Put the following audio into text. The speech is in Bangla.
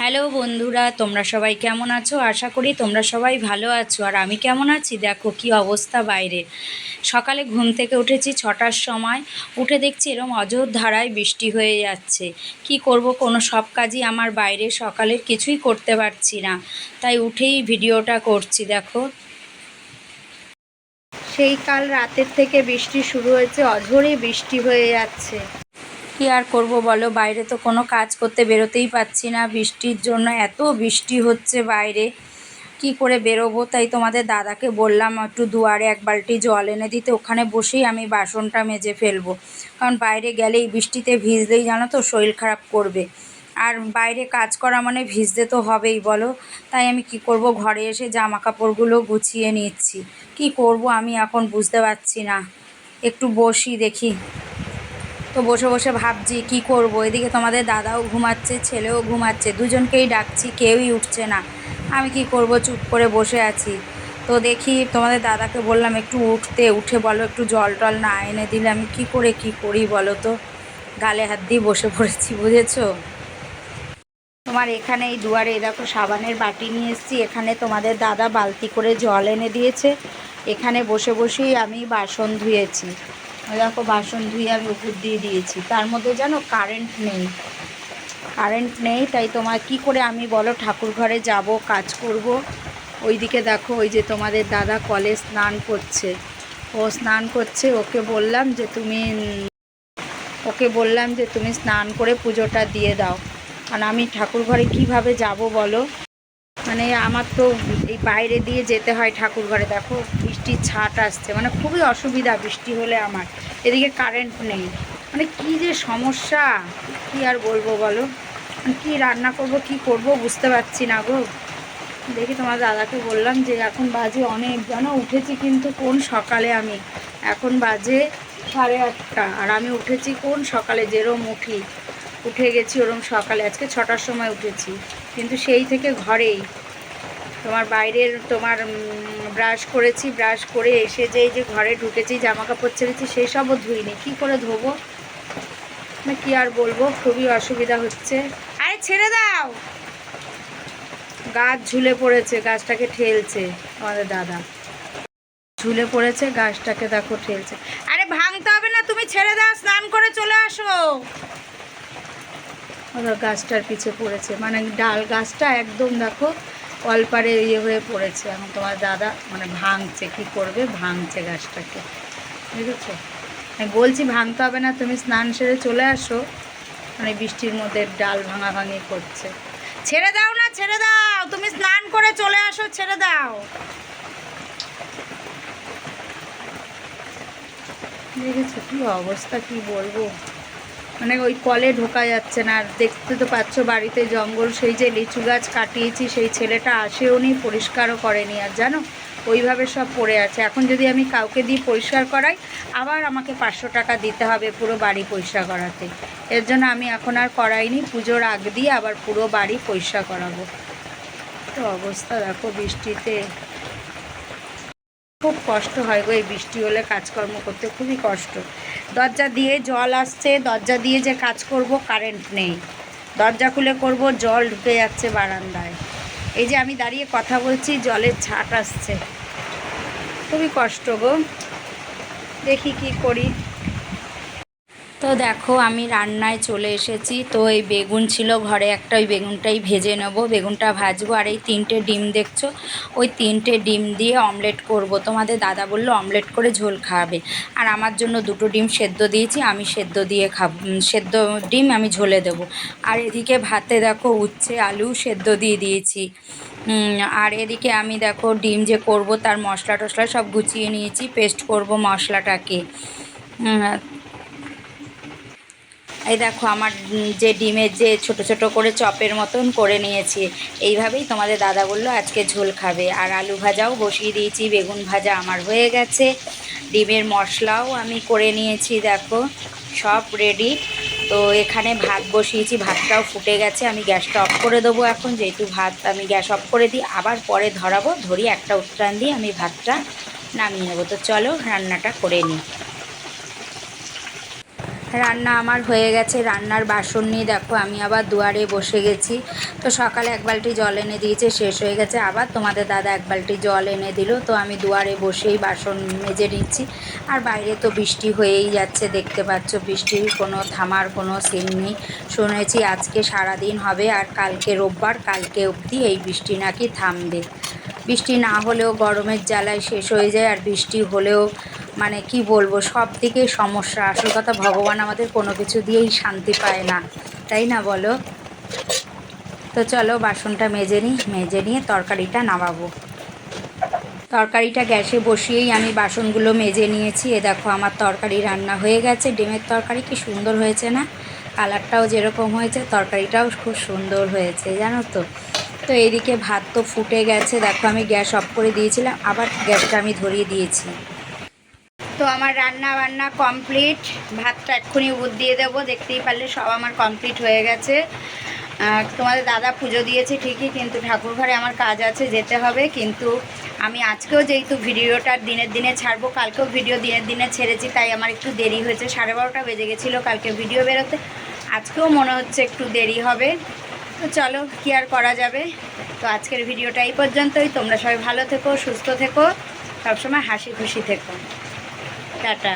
হ্যালো বন্ধুরা, তোমরা সবাই কেমন আছো? আশা করি তোমরা সবাই ভালো আছো। আর আমি কেমন আছি? দেখো কি অবস্থা বাইরে। সকালে ঘুম থেকে উঠেছি ছটার সময়। উঠে দেখছি এরম অজোর ধারায় বৃষ্টি হয়ে যাচ্ছে। কি করব? কোনো সব কাজই আমার বাইরে। সকালের কিছুই করতে পারছি না। তাই উঠেই ভিডিওটা করছি, দেখো। সেই কাল রাতের থেকে বৃষ্টি শুরু হয়েছে। অঝোরে বৃষ্টি হয়ে যাচ্ছে। কি আর করব বলো? বাইরে তো কোনো কাজ করতে বেরোতেই পাচ্ছি না। বৃষ্টির জন্য এত বৃষ্টি হচ্ছে বাইরে। কি করে বেরোবো? তাই তোমাদের দাদাকে বললাম, একটু দুয়ারে এক বালটি জল এনে দিতে। ওখানে বসেই আমি বাসনটা মেজে ফেলব। কারণ বাইরে গেলেই বৃষ্টিতে ভিজলেই জানো তো শরীর খারাপ করবে। আর বাইরে কাজ করা মানে ভিজতে তো হবেই বলো। তাই আমি কি করব? ঘরে এসে জামা কাপড়গুলো গুছিয়ে নিচ্ছি। কি করব আমি এখন বুঝতে পারছি না। একটু বসি দেখি। তো বসে বসে ভাবছি, কি করব? এদিকে তোমাদের দাদাও ঘুমাচ্ছে, ছেলেও ঘুমাচ্ছে, দুজনকেই ডাকছি, কেউই উঠছে না। আমি কি করব? চুপ করে বসে আছি। তো দেখি তোমাদের দাদাকে বললাম, একটু উঠতে, উঠে বলো, একটু জল টল না এনে দিলে আমি কি করে, কি করি বলো তো? গালে হাত দিয়ে বসে পড়েছি, বুঝেছ? তোমার এখানে এই দুয়ারে দেখো, সাবানের বাটি নিয়ে এসেছি। এখানে তোমাদের দাদা বালতি করে জল এনে দিয়েছে। এখানে বসে বসেই আমি বাসন ধুয়েছি। দেখো বাসন ধুয়ে আমি উপর দিয়ে দিয়েছি। তার মধ্যে যেন কারেন্ট নেই। কারেন্ট নেই, তাই তোমার কি করে আমি বলো? ঠাকুর ঘরে যাব, কাজ করব। ওইদিকে দেখো, ওই যে তোমাদের দাদা কলে স্নান করছে। ও স্নান করছে, ওকে বললাম যে তুমি, ওকে বললাম যে তুমি স্নান করে পুজোটা দিয়ে দাও। কারণ আমি ঠাকুর ঘরে কীভাবে যাব বলো? মানে আমার তো এই বাইরে দিয়ে যেতে হয় ঠাকুর ঘরে, দেখো বৃষ্টির ছাট আসছে মানে খুবই অসুবিধা বৃষ্টি হলে আমার, এদিকে কারেন্ট নেই মানে কি যে সমস্যা, কি আর বলব বলো মানে কি রান্না করব, কি করব বুঝতে পারছি না গো, দেখি তোমার দাদাকে বললাম যে এখন বাজে অনেক, জানো উঠেছি কিন্তু কোন সকালে আমি, এখন বাজে সাড়ে আটটা, আর আমি উঠেছি কোন সকালে, যেরম উঠি, উঠে গেছি ওরম সকালে, আজকে ছটার সময় উঠেছি কিন্তু সেই থেকে ঘরেই। তোমার বাইরের তোমার ব্রাশ করেছি ব্রাশ করে এসে যে যে ঘরে ঢুকেছি জামা কাপড় ছেড়েছি সেই সবও ধুইনি। কী করে ধোবো? না কি আর বলব, খুবই অসুবিধা হচ্ছে। আরে ছেড়ে দাও! গাছ ঝুলে পড়েছে, গাছটাকে ঠেলছে আমাদের দাদা। ঝুলে পড়েছে, গাছটাকে দেখো ঠেলছে। আরে ভাঙতে হবে না, তুমি ছেড়ে দাও, স্নান করে চলে আসো। ওরা গাছটার পিছে পড়েছে। মানে ডাল গাছটা একদম দেখো অল্পারে ইয়ে হয়ে পড়েছে। এখন তোমার দাদা মানে ভাঙছে, কি করবে? ভাঙছে গাছটাকে। বুঝেছ? আমি বলছি ভাঙতে হবে না, তুমি স্নান সেরে চলে আসো। মানে বৃষ্টির মধ্যে ডাল ভাঙা ভাঙি করছে। ছেড়ে দাও না, ছেড়ে দাও! তুমি স্নান করে চলে আসো, ছেড়ে দাও! দেখেছ কি অবস্থা, কি বলব? মানে ওই কলে ঢোকা যাচ্ছে না। আর দেখতে তো পাচ্ছ বাড়িতে জঙ্গল, সেই যে লিচু গাছ কাটিয়েছি, সেই ছেলেটা আসেও নি পরিষ্কারও করেনি। আর জানো, ওইভাবে সব পড়ে আছে। এখন যদি আমি কাউকে দিয়ে পরিষ্কার করাই, আবার আমাকে পাঁচশো টাকা দিতে হবে পুরো বাড়ি পরিষ্কার করাতে। এর জন্য আমি এখন আর করাইনি, পুজোর আগ দিয়ে আবার পুরো বাড়ি পরিষ্কার করাবো। তো অবস্থা দেখো বৃষ্টিতে। খুব কষ্ট হয় গো এই বৃষ্টি হলে কাজকর্ম করতে, খুবই কষ্ট। দরজা দিয়ে জল আসছে, দরজা দিয়ে যে কাজ করব কারেন্ট নেই। দরজা খুলে করব, জল ঢুকে যাচ্ছে বারান্দায়। এই যে আমি দাঁড়িয়ে কথা বলছি, জলের ছাট আসছে। খুবই কষ্ট গো। দেখি কি করি। তো দেখো, আমি রান্নায় চলে এসেছি। তো এই বেগুন ছিল ঘরে, একটা ওই বেগুনটাই ভেজে নেব। বেগুনটা ভাজবো আর এই তিনটে ডিম দেখছ? ওই তিনটে ডিম দিয়ে অমলেট করব। তোমাদের দাদা বলল, অমলেট করে ঝোল খাওয়াবে আর আমার জন্য দুটো ডিম সেদ্ধ দিয়েছি, আমি সেদ্ধ দিয়ে খাব সেদ্ধ ডিম আমি ঝোলে দেবো। আর এদিকে ভাতে দেখো, উচ্ছে, আলু সেদ্ধ দিয়ে দিয়েছি। আর এদিকে আমি দেখো, ডিম যে করব, তার মশলা টশলা সব গুছিয়ে নিয়েছি, পেস্ট করব মশলাটাকে। এই দেখো আমার যে ডিমের যে ছোট ছোট করে চপের মতন করে নিয়েছি। এইভাবেই তোমাদের দাদা বলল আজকে ঝোল খাবে। আর আলু ভাজাও বসিয়ে দিয়েছি, বেগুন ভাজা আমার হয়ে গেছে। ডিমের মশলাও আমি করে নিয়েছি, দেখো। সব রেডি তো এখানে ভাত বসিয়েছি, ভাতটাও ফুটে গেছে। আমি গ্যাসটা অফ করে দেবো এখন, যেহেতু ভাত আমি গ্যাস অফ করে দিই, আবার পরে ধরাবো ধরি একটা উত্তরান দিয়ে আমি ভাতটা নামিয়ে নেব। তো চলো রান্নাটা করে নিই। রান্না আমার হয়ে গেছে, রান্নার বাসন নিয়ে দেখো, আমি আবার দুয়ারে বসে গেছি। তো সকালে এক বালটি জল এনে দিয়েছে, শেষ হয়ে গেছে। আবার তোমাদের দাদা এক বালটি জল এনে দিল, তো আমি দুয়ারে বসেই বাসন মেজে নিচ্ছি। আর বাইরে তো বৃষ্টি হয়েই যাচ্ছে, দেখতে পাচ্ছ বৃষ্টির কোনো থামার কোনো সিন নেই। শুনেছি আজকে সারাদিন হবে, আর কালকে রোববার, কালকে অবধি এই বৃষ্টি নাকি থামবে। বৃষ্টি না হলেও গরমের জ্বালায় শেষ হয়ে যায়, আর বৃষ্টি হলেও মানে কি বলব, সব দিকেই সমস্যা। আসল কথা, ভগবান আমাদের কোনো কিছু দিয়েই শান্তি পায় না, তাই না বলো? তো চলো, বাসনটা মেজে নিই, মেজে নিয়ে তরকারিটা নামাবো। তরকারিটা গ্যাসে বসিয়েই আমি বাসনগুলো মেজে নিয়েছি। এ দেখো, আমার তরকারি রান্না হয়ে গেছে। ডিমের তরকারি কি সুন্দর হয়েছে না? কালারটাও যেরকম হয়েছে, তরকারিটাও খুব সুন্দর হয়েছে, জানো তো? তো এইদিকে ভাত তো ফুটে গেছে। দেখো আমি গ্যাস অফ করে দিয়েছিলাম, আবার গ্যাসটা আমি ধরিয়ে দিয়েছি। তো আমার রান্না বান্না কমপ্লিট। ভাতটা এক্ষুনি উবুর দিয়ে দেবো, দেখতেই পারলে সব আমার কমপ্লিট হয়ে গেছে। তোমাদের দাদা পুজো দিয়েছে ঠিকই, কিন্তু ঠাকুর ঘরে আমার কাজ আছে, যেতে হবে। কিন্তু আমি আজকেও যেহেতু ভিডিওটা দিনের দিনে ছাড়বো, কালকেও ভিডিও দিনের দিনে ছেড়েছি, তাই আমার একটু দেরি হয়েছে। সাড়ে বারোটা বেজে গেছিল, কালকে ভিডিও বেরোতে। আজকেও মনে হচ্ছে একটু দেরি হবে। তো চলো, কি আর করা যাবে? তো আজকের ভিডিওটা এই পর্যন্তই। তোমরা সবাই ভালো থেকো, সুস্থ থেকো, সবসময় হাসি খুশি থেকো। টাটা।